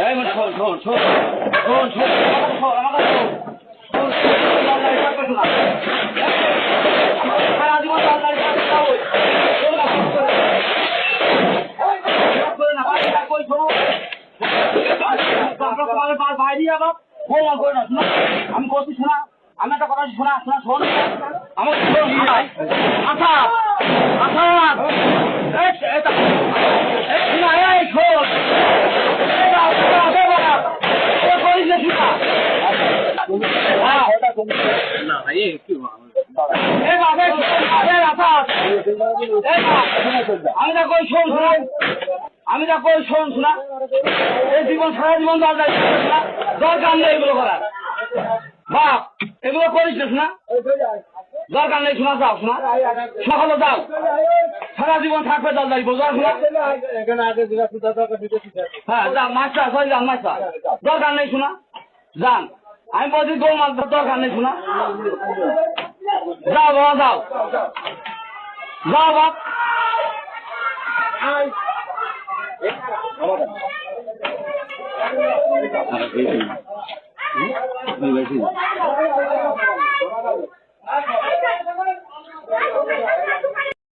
এই মানে আমি করছি শোনা আমি একটা কথা শোনা শোনা শোন। আমার ও করিস না এই বাবা আমি যা কই শোন শোনা। আমি যা কই শোন শোনা। জীবন, সারা জীবন দরকার দরকার নেই এগুলো করার। বাপ, এগুলো করিস না দরকার নেই শোনা, যাও শোনা। সকালে যাও। সারা জীবন থাকবে দরকারি বোঝা শোনা। হ্যাঁ মাস্টার, সরি যান মাস্টার। দরকার নেই শোনা। যান। আমি বলছি গো মাছ দরকার নেই শোনা। যাও বাবা, যাও। যাও বাপ। Thank you.